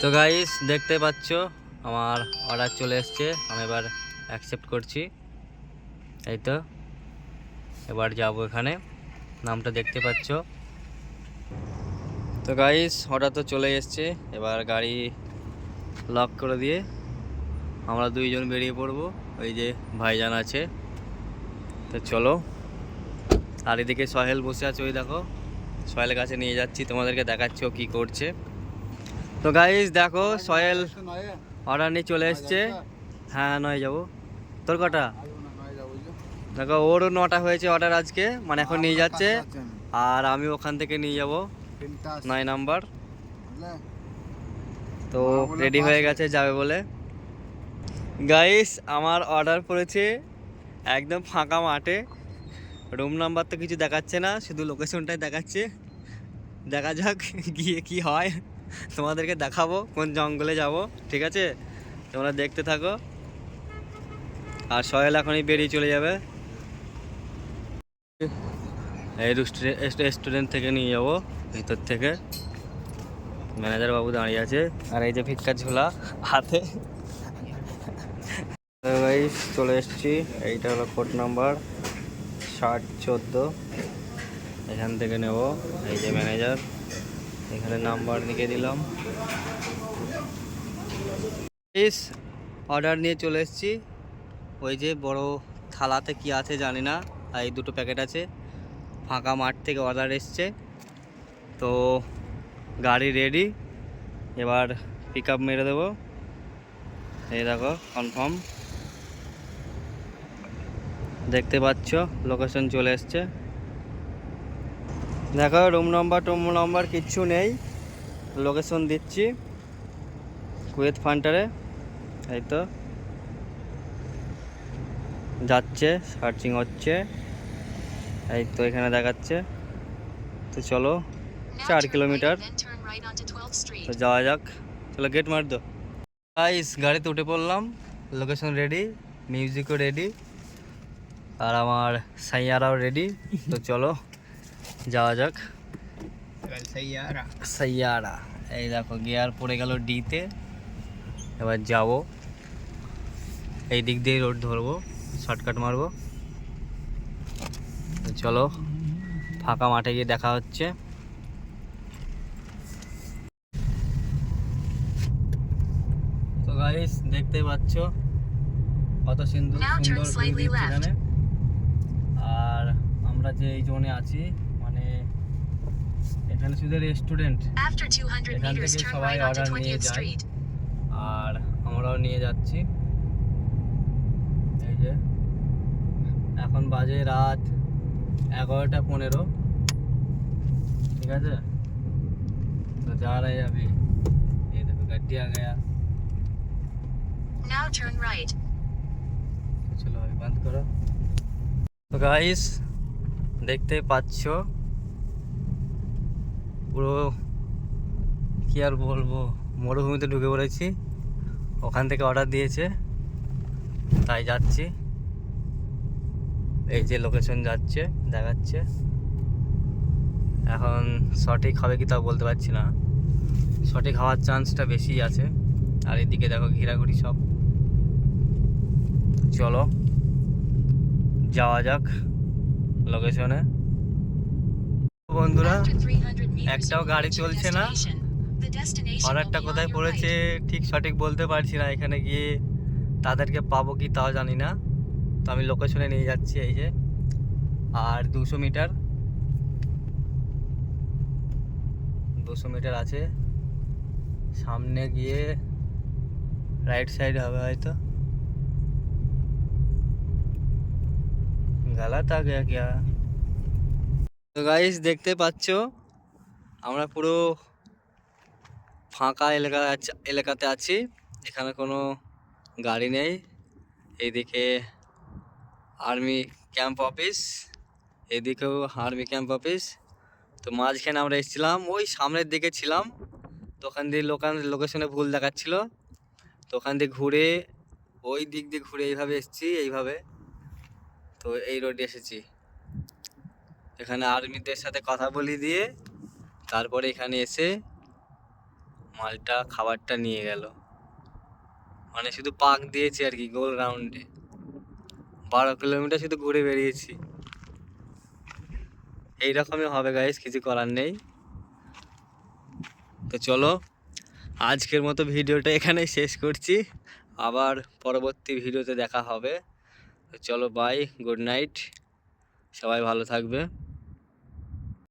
তো গাইস দেখতে পাচ্ছ, আমার অর্ডার চলে এসছে। আমি এবার অ্যাকসেপ্ট করছি। এই তো, এবার যাব এখানে। নামটা দেখতে পাচ্ছ। তো গাইস অর্ডার তো চলে এসছে। এবার গাড়ি লক করে দিয়ে আমরা দুইজন বেরিয়ে পড়ব। ওই যে ভাইজান আছে। তো চলো, আর এদিকে সহেল বসে আছে, ওই দেখো। সহেলের কাছে নিয়ে যাচ্ছি, তোমাদেরকে দেখাচ্ছি ও কী করছে। তো গাইস দেখো সয়েল অর্ডার নিয়ে। চলে এসছে। হ্যাঁ নয় যাব। তোর কটা? দেখো ওরও নটা হয়েছে অর্ডার আজকে। মানে এখন নিয়ে যাচ্ছে। আর আমি ওখান থেকে নিয়ে যাব। নয় নাম্বার। তো রেডি হয়ে গেছে যাবে বলে। গাইস আমার অর্ডার পড়েছে একদম ফাঁকা মাঠে। রুম নাম্বার তো কিছু দেখাচ্ছে না শুধু লোকেশনটাই দেখাচ্ছে। দেখা যাক গিয়ে কি হয়। তোমাদেরকে দেখাবো কোন জঙ্গলে যাব, ঠিক আছে? তোমরা দেখতে থাকো। আর সহেল এখনই বেরিয়ে চলে যাবে। এই রেস্টুরেন্ট থেকে নিয়ে যাব, ভিতর থেকে। ম্যানেজার বাবু দাঁড়িয়ে আছে, আর এই যে ভিক্ষার ঝোলা হাতে। চলে এসেছি। এইটা হলো কোড নাম্বার ষাট চোদ্দ। এখান থেকে নেব, এই যে ম্যানেজার এখানে নাম্বার লিখে দিলাম। প্লিজ অর্ডার নিয়ে চলে এসেছি। ওই যে বড় থালাতে কি আছে জানি না, আর এই দুটো প্যাকেট আছে। ফাঁকা মাঠ থেকে অর্ডার এসছে। তো গাড়ি রেডি এবার পিক আপ মেরে দেবো। এই দেখো কনফার্ম দেখতে পাচ্ছ লোকেশন চলে এসছে। দেখো রুম নম্বর টুম নম্বর কিচ্ছু নেই। লোকেশন দিচ্ছি। কুয়েত ফান্টারে এই তো। যাচ্ছে সার্চিং হচ্ছে। এই তো, এখানে দেখাচ্ছে। তো চলো, চার কিলোমিটার তো যাওয়া যাক। চলো গেট মার দো। গাইস গাড়িতে উঠে পড়লাম। লোকেশন রেডি মিউজিকও রেডি আর আমার সাইয়ারাও রেডি তো চলো। যাওয়া যাক। সাইয়ারা। এই দেখো গিয়ার পড়ে গেল ডিতে এবার যাব। এই দিক দিয়ে রোড ধরবো শর্টকাট মারবো। চলো ফাঁকা মাঠে গিয়ে দেখা হচ্ছে। তো গাইস দেখতেই পাচ্ছ কত সুন্দর সুন্দর আর আমরা যে এই জোনে আছি এখানে শুধু রেস্টুরেন্ট এখান থেকে সবাই অর্ডার নিয়ে যায়। আর আমরাও নিয়ে যাচ্ছি। এই যে এখন বাজে রাত এগারোটা পনেরো। ঠিক আছে? তো যা যাবি যাবে এই দেখো গাড়ি আ নাও টার্ন রাইট চলো বন্ধ করো। তো গাইস দেখতে পাচ্ছো পুরো কি আর বলব? মরুভূমিতে ঢুকে পড়েছি। ওখান থেকে অর্ডার দিয়েছে। তাই যাচ্ছি। এই যে লোকেশন যাচ্ছে, দেখাচ্ছে। এখন সঠিক হবে কি তাও বলতে পারছি না। সঠিক হওয়ার চান্সটা বেশি আছে। আর এদিকে দেখো ঘোরাঘুরি সব। চলো, যাওয়া যাক লোকেশনে বন্ধুরা After 300 meters, একটাও গাড়ি চলছে না। অর্ডারটা কোথায় পড়েছে ঠিক সঠিক বলতে পারছি না এখানে গিয়ে তাদেরকে পাবো কি তাও জানি না। তো আমি লোকেশনে নিয়ে যাচ্ছি এই যে। আর দুশো মিটার দুশো মিটার আছে। সামনে গিয়ে রাইট সাইড হবে হয়তো। গলত আ গয়া। তো গাইস দেখতে পাচ্ছো? আমরা পুরো ফাঁকা এলাকা এলাকাতে আছি। এখানে কোনো গাড়ি নেই। এইদিকে আর্মি ক্যাম্প অফিস এদিকেও আর্মি ক্যাম্প অফিস তো মাঝখানে আমরা এসেছিলাম, ওই সামনের দিকে ছিলাম। তো ওখান দিয়ে লোকান লোকেশনে ভুল দেখাচ্ছিল। তো ওখান দিয়ে ঘুরে, ওই দিক দিয়ে ঘুরে এইভাবে এসেছি, এইভাবে। তো এই রোডে এসেছি। এখানে আর্মিদের সাথে কথা বলি দিয়ে তারপরে এখানে এসে মালটা, খাবারটা নিয়ে গেল। মানে শুধু পাক দিয়েছি আর কি, গোল রাউন্ডে বারো কিলোমিটার শুধু ঘুরে বেরিয়েছি এইরকমই হবে গাইস কিছু করার নেই। তো চলো, আজকের মতো ভিডিওটা এখানেই শেষ করছি। আবার পরবর্তী ভিডিওতে দেখা হবে। চলো বাই গুড নাইট সবাই ভালো থাকবে।